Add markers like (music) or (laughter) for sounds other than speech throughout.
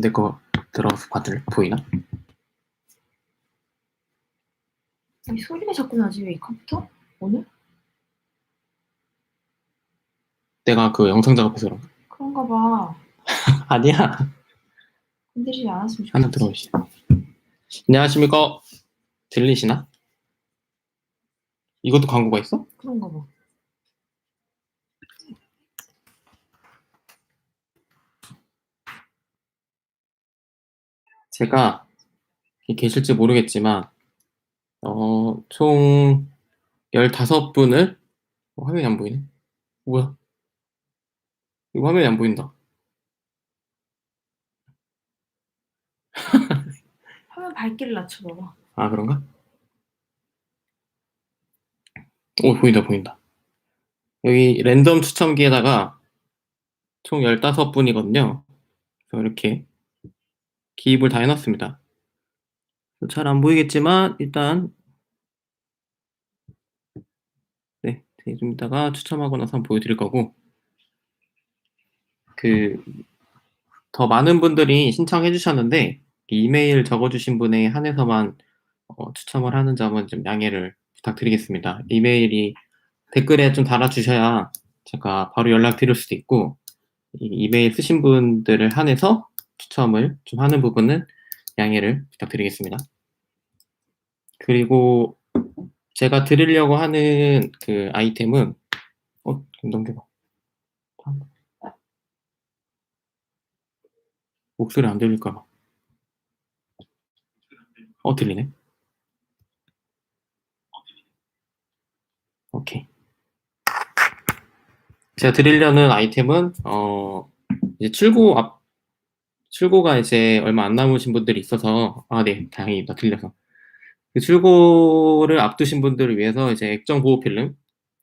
내거 들어서 봐줄 보이나? 아니, 소리가 자꾸 나지 왜 이 컴퓨터? 오늘? 내가 그 영상 작업해서 그런가? 그런가 봐. (laughs) 아니야. 건드리지 않았으면. 하나 들어오시. 안녕하십니까? 들리시나? 이것도 광고가 있어? 그런가 봐. 제가 계실지 모르겠지만 어, 총 15분을 어, 화면이 안 보이네. 뭐야? 이거 화면이 안 보인다. (laughs) 화면 밝기를 낮춰봐봐. 아, 그런가? 오, 보인다, 보인다. 여기 랜덤 추첨기에다가 총 15분이거든요. 그래서 이렇게 기입을 다 해놨습니다. 잘 안 보이겠지만, 일단, 네, 네, 좀 이따가 추첨하고 나서 보여드릴 거고, 그, 더 많은 분들이 신청해 주셨는데, 이메일 적어주신 분에 한해서만 어, 추첨을 하는 점은 좀 양해를 부탁드리겠습니다. 이메일이 댓글에 좀 달아주셔야 제가 바로 연락드릴 수도 있고, 이 이메일 쓰신 분들을 한해서 추첨을 좀 하는 부분은 양해를 부탁드리겠습니다. 그리고 제가 드리려고 하는 그 아이템은, 어, 좀 넘겨봐. 목소리 안 들릴까 봐. 어, 들리네. 오케이. 제가 드리려는 아이템은, 어, 이제 출고 앞, 출고가 이제 얼마 안 남으신 분들이 있어서, 아, 네, 다행이다. 들려서. 그 출고를 앞두신 분들을 위해서 이제 액정 보호 필름,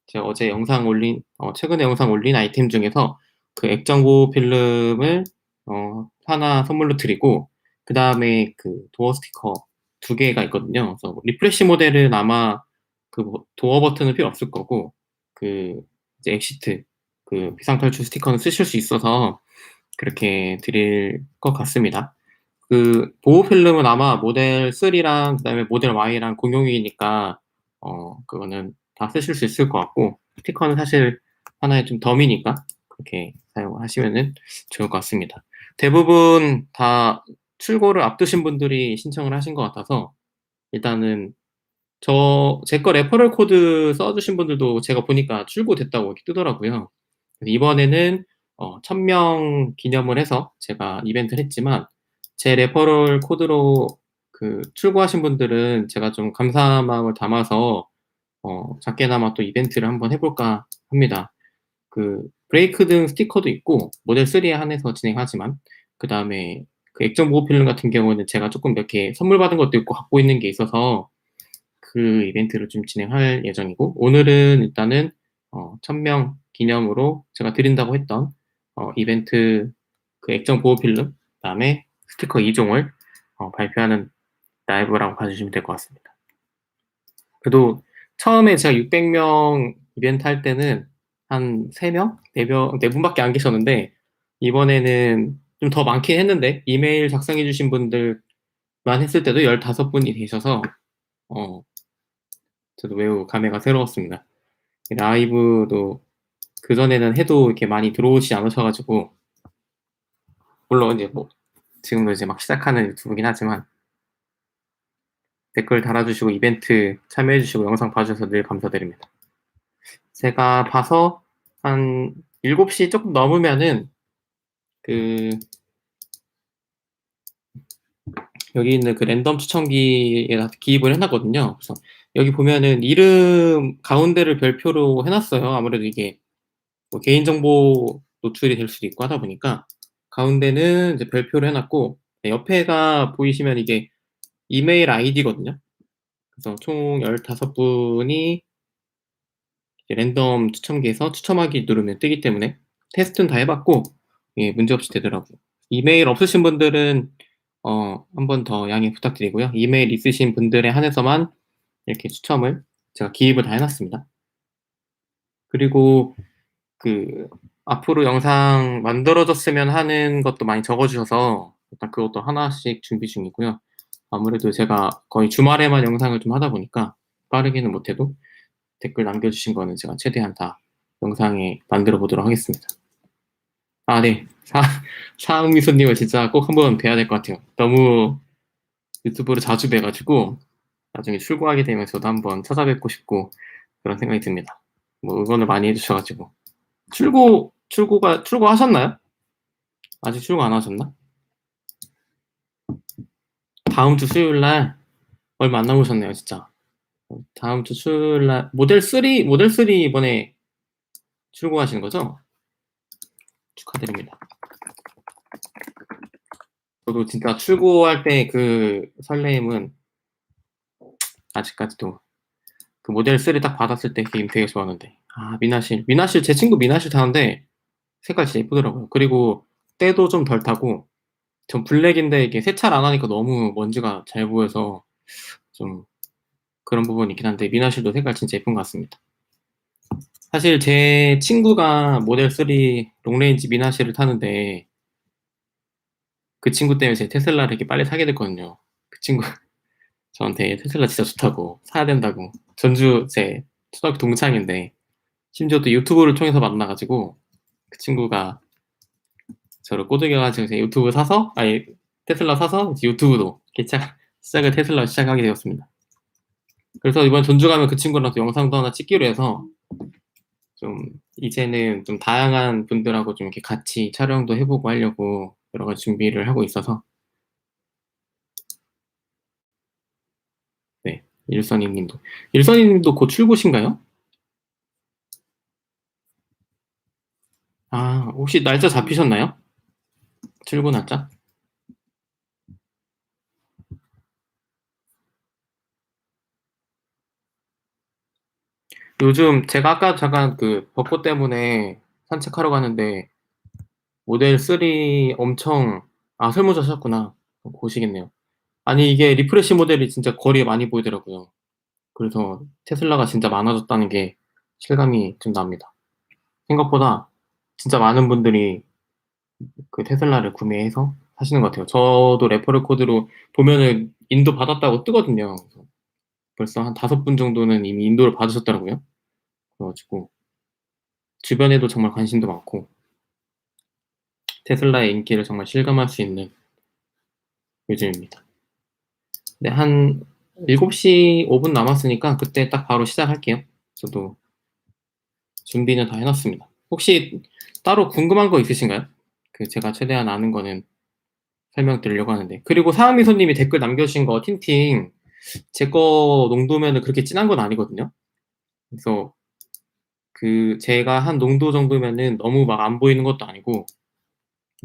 제가 어제 영상 올린, 어, 최근에 영상 올린 아이템 중에서 그 액정 보호 필름을, 어, 하나 선물로 드리고, 그 다음에 그 도어 스티커 두 개가 있거든요. 그래서 리프레시 모델은 아마 그뭐 도어 버튼은 필요 없을 거고, 그 이제 엑시트, 그 비상탈출 스티커는 쓰실 수 있어서 그렇게 드릴 것 같습니다. 그 보호 필름은 아마 모델 3랑 그다음에 모델 Y랑 공용이니까 어 그거는 다 쓰실 수 있을 것 같고 스티커는 사실 하나의 좀 덤이니까 그렇게 사용하시면은 좋을 것 같습니다. 대부분 다 출고를 앞두신 분들이 신청을 하신 것 같아서 일단은 저 제 거 레퍼럴 코드 써주신 분들도 제가 보니까 출고됐다고 이렇게 뜨더라고요. 이번에는 어, 1000명 기념을 해서 제가 이벤트를 했지만 제 레퍼럴 코드로 그 출고하신 분들은 제가 좀 감사한 마음을 담아서 어, 작게나마 또 이벤트를 한번 해볼까 합니다. 그 브레이크 등 스티커도 있고 모델 3에 한해서 진행하지만 그 다음에 그 액정 보호 필름 같은 경우는 제가 조금 몇 개 선물 받은 것도 있고 갖고 있는 게 있어서 그 이벤트를 좀 진행할 예정이고 오늘은 일단은 어, 1000명 기념으로 제가 드린다고 했던 어, 이벤트 그 액정 보호 필름 그다음에 스티커 2종을 어, 발표하는 라이브라고 봐주시면 될 것 같습니다. 그래도 처음에 제가 600명 이벤트 할 때는 한 3명? 4명, 4분밖에 안 계셨는데 이번에는 좀 더 많긴 했는데 이메일 작성해 주신 분들만 했을 때도 15분이 계셔서 어, 저도 매우 감회가 새로웠습니다. 라이브도 그 전에는 해도 이렇게 많이 들어오지 않으셔가지고 물론 이제 뭐 지금도 이제 막 시작하는 유튜브긴 하지만 댓글 달아주시고 이벤트 참여해주시고 영상 봐주셔서 늘 감사드립니다. 제가 봐서 한 7시 조금 넘으면은 그 여기 있는 그 랜덤 추천기에 기입을 해놨거든요. 그래서 여기 보면은 이름 가운데를 별표로 해놨어요. 아무래도 이게 뭐 개인정보 노출이 될 수도 있고 하다 보니까 가운데는 이제 별표를 해놨고 옆에가 보이시면 이게 이메일 아이디거든요. 그래서 총 15분이 랜덤 추첨기에서 추첨하기 누르면 뜨기 때문에 테스트는 다 해봤고 예, 문제없이 되더라고요. 이메일 없으신 분들은 어, 한 번 더 양해 부탁드리고요. 이메일 있으신 분들에 한해서만 이렇게 추첨을 제가 기입을 다 해놨습니다. 그리고 그 앞으로 영상 만들어졌으면 하는 것도 많이 적어주셔서 일단 그것도 하나씩 준비 중이고요. 아무래도 제가 거의 주말에만 영상을 좀 하다 보니까 빠르게는 못해도 댓글 남겨주신 거는 제가 최대한 다 영상에 만들어 보도록 하겠습니다. 아, 네. 사, 사흥미소님을 진짜 꼭 한번 뵈야 될 것 같아요. 너무 유튜브를 자주 뵈가지고 나중에 출고하게 되면 저도 한번 찾아뵙고 싶고 그런 생각이 듭니다. 뭐 응원을 많이 해주셔가지고 출고 출고가 출고하셨나요? 아직 출고 안 하셨나? 다음 주 수요일 날 얼마 안 남으셨네요, 진짜. 다음 주 수요일 날 모델 3 모델 3 이번에 출고하시는 거죠? 축하드립니다. 저도 진짜 출고할 때 그 설레임은 아직까지도 그 모델 3 딱 받았을 때 게임 되게 좋았는데 아 미나실 미나실 제 친구 미나실 타는데 색깔 진짜 예쁘더라고요. 그리고 때도 좀 덜 타고 전 블랙인데 이게 세차를 안 하니까 너무 먼지가 잘 보여서 좀 그런 부분이 있긴 한데 미나실도 색깔 진짜 예쁜 것 같습니다. 사실 제 친구가 모델 3 롱레인지 미나실을 타는데 그 친구 때문에 제 테슬라를 이렇게 빨리 사게 됐거든요. 그 친구 (laughs) 저한테 테슬라 진짜 좋다고 사야 된다고 전주 제 초등학교 동창인데 심지어 또 유튜브를 통해서 만나가지고 그 친구가 저를 꼬드겨가지고 제 유튜브 사서 아니 테슬라 사서 유튜브도 개착 시작을 테슬라 시작하게 되었습니다. 그래서 이번 전주 가면 그 친구랑 또 영상도 하나 찍기로 해서 좀 이제는 좀 다양한 분들하고 좀 이렇게 같이 촬영도 해보고 하려고 여러 가지 준비를 하고 있어서 네 일선이님도 일선이님도 곧 출고신가요? 아 혹시 날짜 잡히셨나요? 출고 날짜? 요즘 제가 아까 잠깐 그 벚꽃 때문에 산책하러 가는데 모델 3 엄청 아 설문조 하셨구나 보시겠네요. 아니 이게 리프레시 모델이 진짜 거리에 많이 보이더라고요. 그래서 테슬라가 진짜 많아졌다는 게 실감이 좀 납니다. 생각보다 진짜 많은 분들이 그 테슬라를 구매해서 사시는 것 같아요. 저도 레퍼럴 코드로 보면은 인도 받았다고 뜨거든요. 벌써 한 다섯 분 정도는 이미 인도를 받으셨더라고요. 그래가지고 주변에도 정말 관심도 많고 테슬라의 인기를 정말 실감할 수 있는 요즘입니다. 네, 한 7시 5분 남았으니까 그때 딱 바로 시작할게요. 저도 준비는 다 해놨습니다. 혹시 따로 궁금한 거 있으신가요? 그 제가 최대한 아는 거는 설명드리려고 하는데 그리고 사항미소님이 댓글 남겨주신 거 틴팅 제 거 농도면은 그렇게 진한 건 아니거든요. 그래서 그 제가 한 농도 정도면은 너무 막 안 보이는 것도 아니고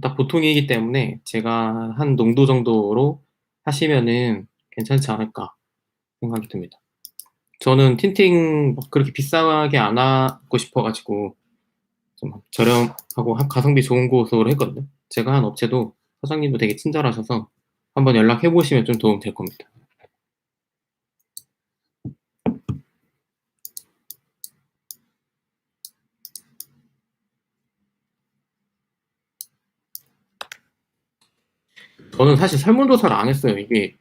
딱 보통이기 때문에 제가 한 농도 정도로 하시면은 괜찮지 않을까 생각이 듭니다. 저는 틴팅 막 그렇게 비싸게 안 하고 싶어가지고 좀 저렴하고 가성비 좋은 곳으로 했거든요. 제가 한 업체도 사장님도 되게 친절하셔서 한번 연락해 보시면 좀 도움 될 겁니다. 저는 사실 설문조사를 안 했어요. 이게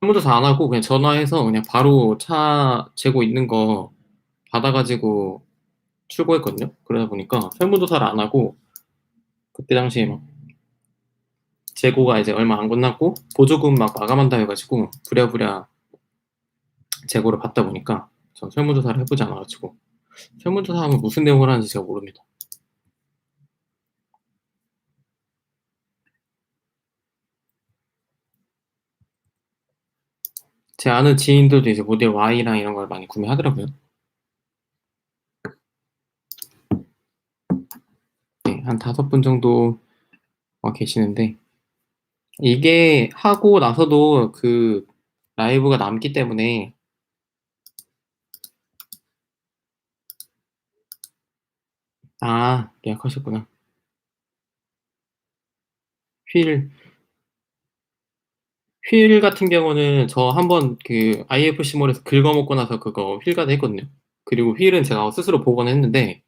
설문조사 안 하고 그냥 전화해서 그냥 바로 차 재고 있는 거 받아가지고 출고했거든요. 그러다 보니까 설문조사를 안 하고 그때 당시에 막 재고가 이제 얼마 안 끝났고 보조금 막 마감한다 해가지고 부랴부랴 재고를 받다 보니까 전 설문조사를 해보지 않아가지고 설문조사 하면 무슨 내용을 하는지 제가 모릅니다. 제 아는 지인들도 이제 모델 Y랑 이런 걸 많이 구매하더라고요. 네, 한 다섯 분 정도 어, 계시는데 이게 하고 나서도 그 라이브가 남기 때문에 아 예약하셨구나. 휠, 휠 같은 경우는 저 한번 그 IFC몰에서 긁어먹고 나서 그거 휠가드 했거든요. 그리고 휠은 제가 스스로 복원했는데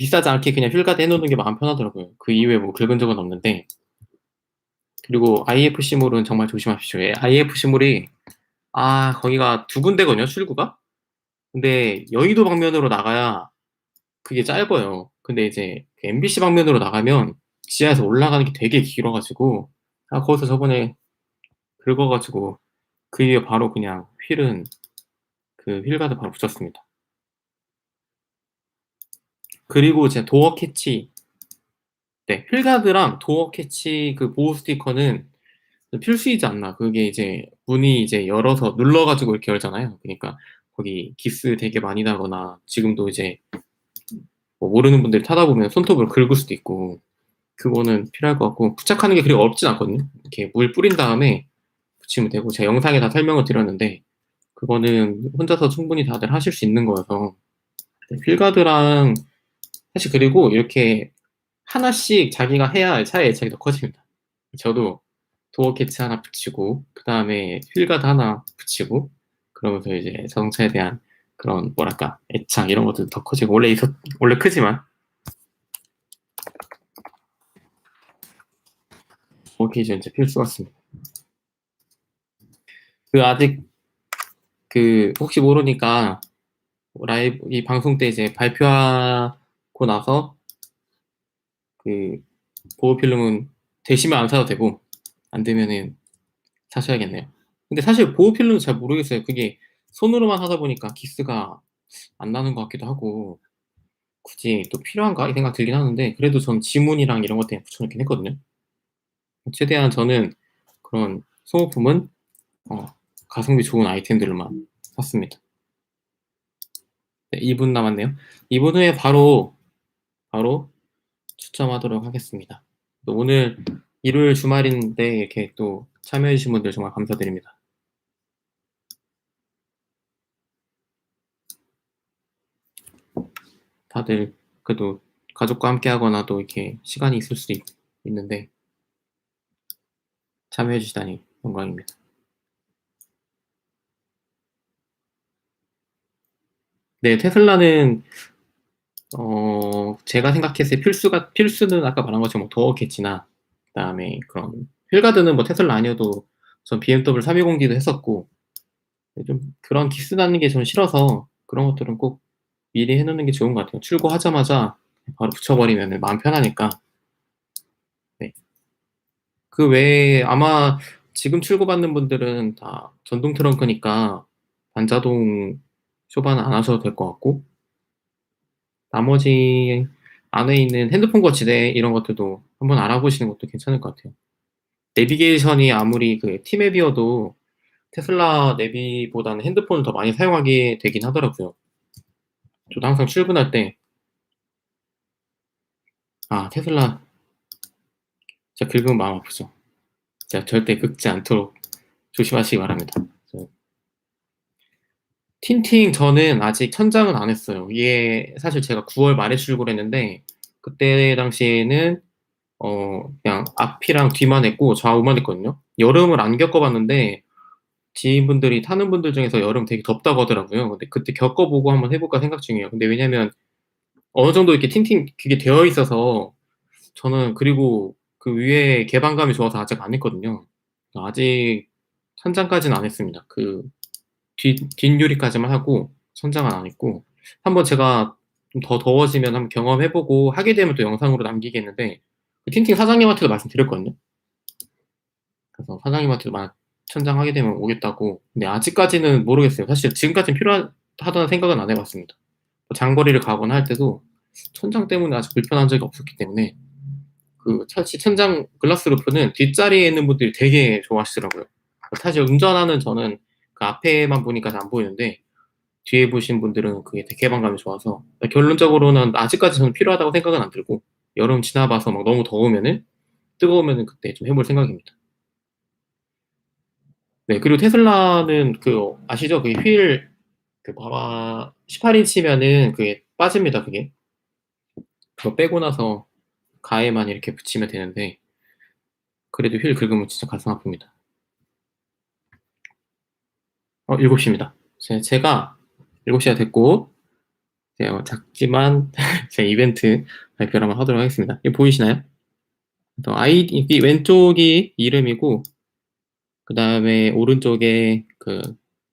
비싸지 않게 그냥 휠가드 해놓는 게 마음 편하더라고요. 그 이후에 뭐 긁은 적은 없는데 그리고 IFC몰은 정말 조심하십시오. 예, IFC몰이 아 거기가 두 군데거든요 출구가. 근데 여의도 방면으로 나가야 그게 짧아요. 근데 이제 그 MBC 방면으로 나가면 지하에서 올라가는 게 되게 길어가지고 아 거기서 저번에 긁어가지고 그 위에 바로 그냥 휠은 그 휠가드 바로 붙였습니다. 그리고 제 도어 캐치 네 휠가드랑 도어 캐치 그 보호 스티커는 필수이지 않나. 그게 이제 문이 이제 열어서 눌러가지고 이렇게 열잖아요. 그러니까 거기 기스 되게 많이 나거나 지금도 이제 뭐 모르는 분들이 타다 보면 손톱을 긁을 수도 있고 그거는 필요할 것 같고 부착하는 게 그리 어렵진 않거든요. 이렇게 물 뿌린 다음에 붙이면 되고 제가 영상에 다 설명을 드렸는데 그거는 혼자서 충분히 다들 하실 수 있는 거여서 네, 휠가드랑 사실 그리고 이렇게 하나씩 자기가 해야 할 차의 애착이 더 커집니다. 저도 도어 캐치 하나 붙이고 그 다음에 휠가드 하나 붙이고 그러면서 이제 자동차에 대한 그런 뭐랄까 애착 이런 것들 더 커지고 원래 있었 원래 크지만 오케이 이제 필수 같습니다. 그 아직 그 혹시 모르니까 라이브 이 방송 때 이제 발표 하고 나서 그 보호 필름은 되시면 안 사도 되고 안 되면은 사셔야겠네요. 근데 사실 보호 필름은 잘 모르겠어요. 그게 손으로만 하다 보니까 기스가 안 나는 것 같기도 하고 굳이 또 필요한가 이 생각 들긴 하는데 그래도 전 지문이랑 이런 것 때문에 붙여놓긴 했거든요. 최대한 저는 그런 소모품은 어, 가성비 좋은 아이템들만 샀습니다. 네, 2분 남았네요. 2분 후에 바로 바로 추첨하도록 하겠습니다. 또 오늘 일요일 주말인데 이렇게 또 참여해주신 분들 정말 감사드립니다. 다들 그래도 가족과 함께 하거나 또 이렇게 시간이 있을 수도 있, 있는데 참여해 주시다니 영광입니다. 네, 테슬라는 어, 제가 생각했을 때 필수가 필수는 아까 말한 것처럼 뭐 도어 캐치나 그 다음에 그런 휠가드는 뭐 테슬라 아니어도 전 BMW 320D도 했었고 좀 그런 기스 나는 게 좀 싫어서 그런 것들은 꼭 미리 해놓는 게 좋은 것 같아요. 출고하자마자 바로 붙여버리면 마음 편하니까. 네. 그 외에 아마 지금 출고받는 분들은 다 전동 트렁크니까 반자동 쇼반은 안 하셔도 될 것 같고 나머지 안에 있는 핸드폰 거치대 이런 것들도 한번 알아보시는 것도 괜찮을 것 같아요. 내비게이션이 아무리 그 티맵이어도 테슬라 내비보다는 핸드폰을 더 많이 사용하게 되긴 하더라고요. 저도 항상 출근할 때, 아, 테슬라, 진짜 긁으면 마음 아프죠. 진짜 절대 긁지 않도록 조심하시기 바랍니다. 틴팅 저는 아직 천장은 안 했어요. 이게 사실 제가 9월 말에 출고를 했는데, 그때 당시에는, 어, 그냥 앞이랑 뒤만 했고 좌우만 했거든요. 여름을 안 겪어봤는데, 지인분들이 타는 분들 중에서 여름 되게 덥다고 하더라고요. 근데 그때 겪어보고 한번 해볼까 생각 중이에요. 근데 왜냐면 어느 정도 이렇게 틴팅 그게 되어 있어서 저는 그리고 그 위에 개방감이 좋아서 아직 안 했거든요. 아직 천장까지는 안 했습니다. 그 뒷, 뒷유리까지만 하고 천장은 안 했고 한번 제가 좀 더 더워지면 한번 경험해보고 하게 되면 또 영상으로 남기겠는데 그 틴팅 사장님한테도 말씀드렸거든요. 그래서 사장님한테도 막 천장 하게 되면 오겠다고. 근데 아직까지는 모르겠어요. 사실 지금까지는 필요하다는 생각은 안 해봤습니다. 뭐 장거리를 가거나 할 때도 천장 때문에 아직 불편한 적이 없었기 때문에 그 사실 천장 글라스 루프는 뒷자리에 있는 분들이 되게 좋아하시더라고요. 사실 운전하는 저는 그 앞에만 보니까 안 보이는데 뒤에 보신 분들은 그게 되게 개방감이 좋아서 결론적으로는 아직까지 저는 필요하다고 생각은 안 들고 여름 지나봐서 막 너무 더우면은 뜨거우면은 그때 좀 해볼 생각입니다. 네, 그리고 테슬라는 그 아시죠? 그 휠, 그 봐봐 18인치면은 그게 빠집니다, 그게. 그거 빼고 나서 가에만 이렇게 붙이면 되는데 그래도 휠 긁으면 진짜 가슴 아픕니다. 어, 7시입니다. 제 가 7시가 됐고 제가 작지만 (laughs) 제 이벤트 발표를 한번 하도록 하겠습니다. 이거 보이시나요? 그래서 아이디 이 왼쪽이 이름이고 그 다음에 오른쪽에 그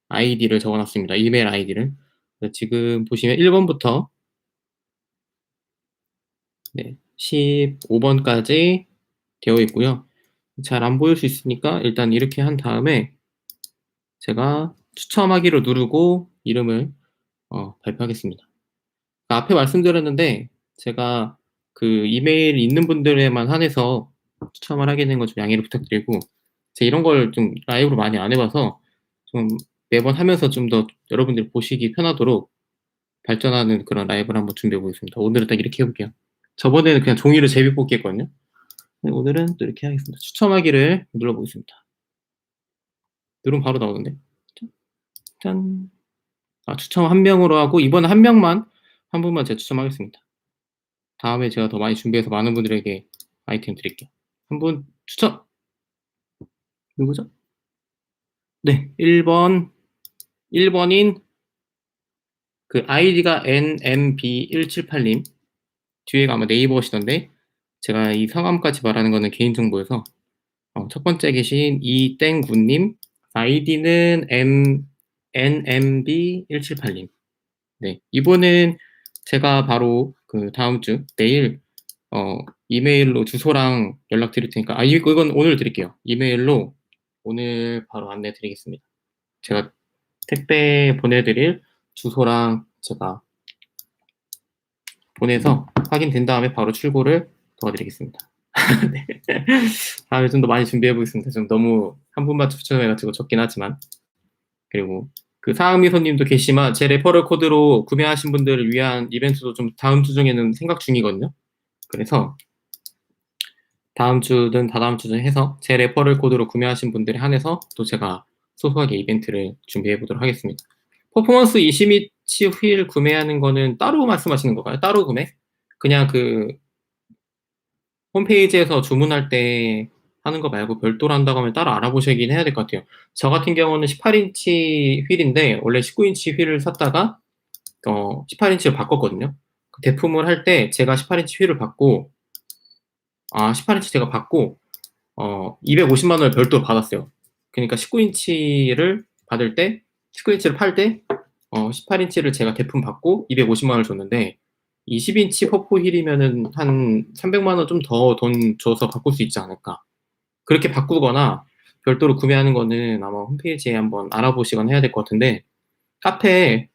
아이디를 적어놨습니다. 이메일 아이디를. 지금 보시면 1번부터 네, 15번까지 되어 있고요. 잘 안 보일 수 있으니까 일단 이렇게 한 다음에 제가 추첨하기로 누르고 이름을 어, 발표하겠습니다. 그 앞에 말씀드렸는데 제가 그 이메일 있는 분들에만 한해서 추첨을 하게 된 거 좀 양해를 부탁드리고 제가 이런 걸 좀 라이브로 많이 안 해봐서 좀 매번 하면서 좀 더 여러분들이 보시기 편하도록 발전하는 그런 라이브를 한번 준비해 보겠습니다. 오늘은 딱 이렇게 해볼게요. 저번에는 그냥 종이로 제비 뽑기 했거든요. 네, 오늘은 또 이렇게 하겠습니다. 추첨하기를 눌러보겠습니다. 누르면 바로 나오는데. 짠. 아, 추첨 한 명으로 하고, 이번에 한 명만, 한 분만 제가 추첨하겠습니다. 다음에 제가 더 많이 준비해서 많은 분들에게 아이템 드릴게요. 한 분 추첨! 누구죠? 네, 1번, 1번인 그 아이디가 NMB178님. 뒤에가 아마 네이버시던데, 제가 이 성함까지 말하는 거는 개인정보여서, 어, 첫 번째 계신 이땡구님, 아이디는 M, NMB178님. 네, 이분은 제가 바로 그 다음 주, 내일, 어, 이메일로 주소랑 연락 드릴 테니까, 아, 이건 오늘 드릴게요. 이메일로 오늘 바로 안내 드리겠습니다. 제가 택배 보내드릴 주소랑 제가 보내서 확인된 다음에 바로 출고를 도와드리겠습니다. (laughs) 네. 다음에 좀 더 많이 준비해 보겠습니다. 좀 너무 한 분만 추천해가지고 적긴 하지만 그리고 그 사은미 손님도 계시지만 제 레퍼럴 코드로 구매하신 분들을 위한 이벤트도 좀 다음 주 중에는 생각 중이거든요. 그래서 다음 주든 다다음 주든 해서 제 레퍼럴 코드로 구매하신 분들에 한해서 또 제가 소소하게 이벤트를 준비해 보도록 하겠습니다. 퍼포먼스 20인치 휠 구매하는 거는 따로 말씀하시는 건가요? 따로 구매? 그냥 그 홈페이지에서 주문할 때 하는 거 말고 별도로 한다고 하면 따로 알아보시긴 해야 될 것 같아요. 저 같은 경우는 18인치 휠인데 원래 19인치 휠을 샀다가 어 18인치로 바꿨거든요. 그 대품을 할 때 제가 18인치 휠을 받고 아 18인치 제가 받고 어 250만 원을 별도로 받았어요. 그러니까 19인치를 받을 때 19인치를 팔 때 어, 18인치를 제가 대품 받고 250만 원을 줬는데 20인치 퍼포 힐이면은 한 300만 원 좀 더 돈 줘서 바꿀 수 있지 않을까. 그렇게 바꾸거나 별도로 구매하는 거는 아마 홈페이지에 한번 알아보시거나 해야 될 것 같은데 카페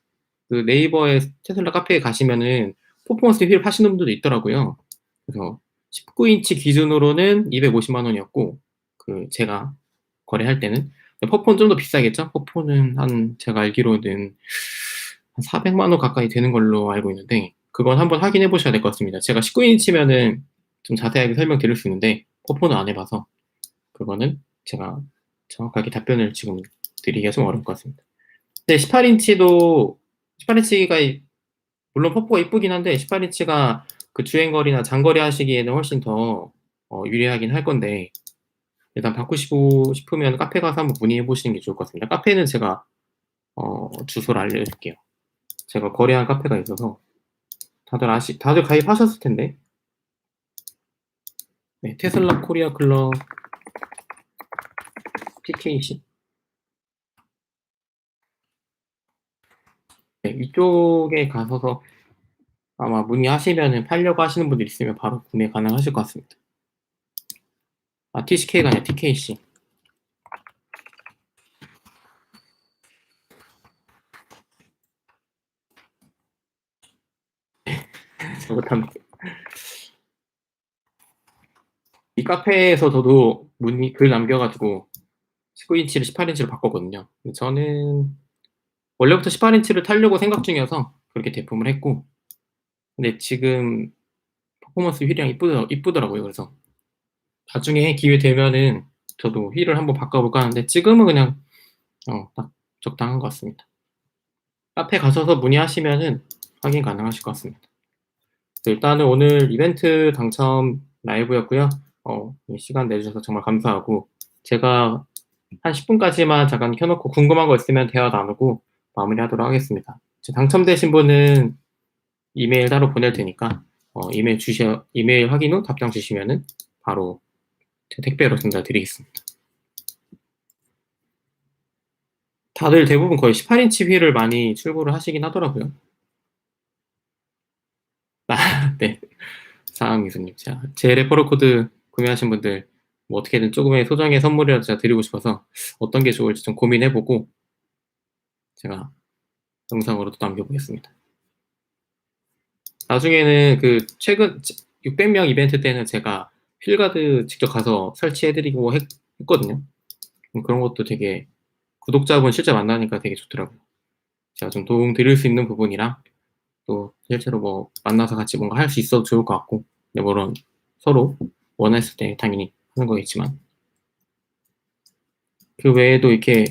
그 네이버에 테슬라 카페에 가시면은 퍼포먼스 휠 파시는 분들도 있더라고요. 그래서 19인치 기준으로는 250만 원이었고 그 제가 거래할 때는 퍼포는 좀 더 비싸겠죠? 퍼포는 한 제가 알기로는 한 400만 원 가까이 되는 걸로 알고 있는데 그건 한번 확인해 보셔야 될 것 같습니다. 제가 19인치면은 좀 자세하게 설명드릴 수 있는데 퍼포는 안 해봐서 그거는 제가 정확하게 답변을 지금 드리기가 좀 어려울 것 같습니다. 근데 18인치도 18인치가 물론 퍼포가 이쁘긴 한데 18인치가 그 주행거리나 장거리 하시기에는 훨씬 더 어, 유리하긴 할 건데 일단 바꾸시고 싶으면 카페 가서 한번 문의해 보시는 게 좋을 것 같습니다. 카페는 제가 어, 주소를 알려줄게요. 제가 거래한 카페가 있어서 다들 아시 다들 가입하셨을 텐데 네, 테슬라 코리아 클럽 PKC 네, 이쪽에 가셔서 아마 문의하시면은 팔려고 하시는 분들 있으면 바로 구매 가능하실 것 같습니다. 아, TCK가 아니라 TKC. (laughs) 잘못합니다. 이 카페에서 저도 문의 글 남겨가지고 19인치를 18인치로 바꿨거든요. 저는 원래부터 18인치를 타려고 생각 중이어서 그렇게 대품을 했고, 근데 지금 퍼포먼스 휠이랑 이쁘더, 이쁘더라고요. 그래서 나중에 기회 되면은 저도 휠을 한번 바꿔볼까 하는데 지금은 그냥 어, 딱 적당한 것 같습니다. 카페 가셔서 문의하시면은 확인 가능하실 것 같습니다. 일단은 오늘 이벤트 당첨 라이브였고요. 어, 시간 내주셔서 정말 감사하고 제가 한 10분까지만 잠깐 켜놓고 궁금한 거 있으면 대화 나누고 마무리하도록 하겠습니다. 당첨되신 분은 이메일 따로 보낼 테니까 어, 이메일 주셔 이메일 확인 후 답장 주시면은 바로 택배로 전달드리겠습니다. 다들 대부분 거의 18인치 휠을 많이 출고를 하시긴 하더라고요. 아, (laughs) 네. 사항미수님. 자, 제 레퍼럴 코드 구매하신 분들, 뭐 어떻게든 조금의 소정의 선물이라도 제가 드리고 싶어서 어떤 게 좋을지 좀 고민해보고 제가 영상으로도 남겨보겠습니다. 나중에는 그 최근 600명 이벤트 때는 제가 필가드 직접 가서 설치해드리고 했, 했거든요. 음, 그런 것도 되게 구독자분 실제 만나니까 되게 좋더라고요. 제가 좀 도움 드릴 수 있는 부분이랑 또 실제로 뭐 만나서 같이 뭔가 할 수 있어도 좋을 것 같고 물론 서로 원했을 때 당연히 하는 거겠지만 그 외에도 이렇게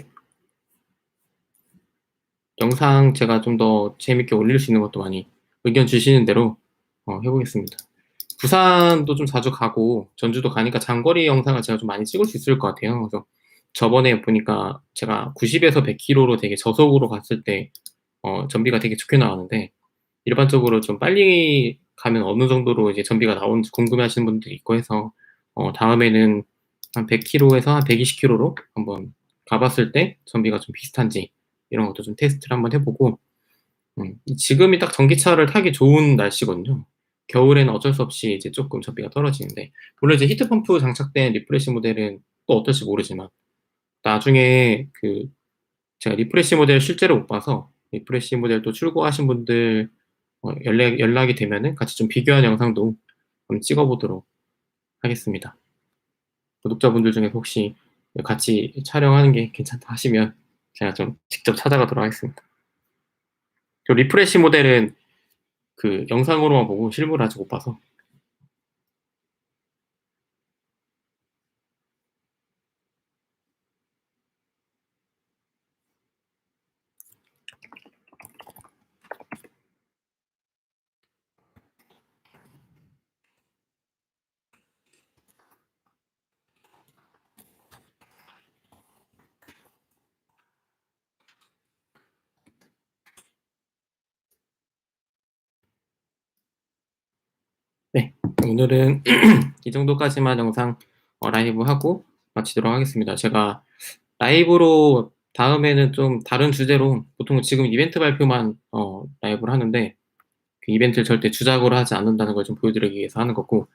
영상 제가 좀 더 재밌게 올릴 수 있는 것도 많이 의견 주시는 대로 어, 해보겠습니다. 부산도 좀 자주 가고 전주도 가니까 장거리 영상을 제가 좀 많이 찍을 수 있을 것 같아요. 그래서 저번에 보니까 제가 90에서 100km로 되게 저속으로 갔을 때 어, 전비가 되게 좋게 나왔는데 일반적으로 좀 빨리 가면 어느 정도로 이제 전비가 나오는지 궁금해하시는 분들이 있고 해서 어, 다음에는 한 100km에서 한 120km로 한번 가봤을 때 전비가 좀 비슷한지 이런 것도 좀 테스트를 한번 해보고 음, 지금이 딱 전기차를 타기 좋은 날씨거든요. 겨울에는 어쩔 수 없이 이제 조금 전비가 떨어지는데 물론 이제 히트펌프 장착된 리프레시 모델은 또 어떨지 모르지만 나중에 그 제가 리프레시 모델 실제로 못 봐서 리프레시 모델 또 출고하신 분들 어, 연락, 연락이 되면은 같이 좀 비교한 영상도 한번 찍어보도록 하겠습니다. 구독자분들 중에 혹시 같이 촬영하는 게 괜찮다 하시면 제가 좀 직접 찾아가도록 하겠습니다. 그 리프레시 모델은 그 영상으로만 보고 실물을 아직 못 봐서 네, 오늘은 (clears throat) 이 정도까지만 영상 어, 라이브 하고 마치도록 하겠습니다. 제가 라이브로 다음에는 좀 다른 주제로 보통 지금 이벤트 발표만 어, 라이브를 하는데 그 이벤트를 절대 주작으로 하지 않는다는 걸 좀 보여드리기 위해서 하는 거고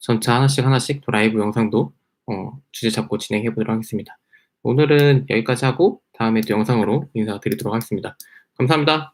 전차 하나씩 하나씩 또 라이브 영상도 어, 주제 잡고 진행해 보도록 하겠습니다. 오늘은 여기까지 하고 다음에 또 영상으로 인사드리도록 하겠습니다. 감사합니다.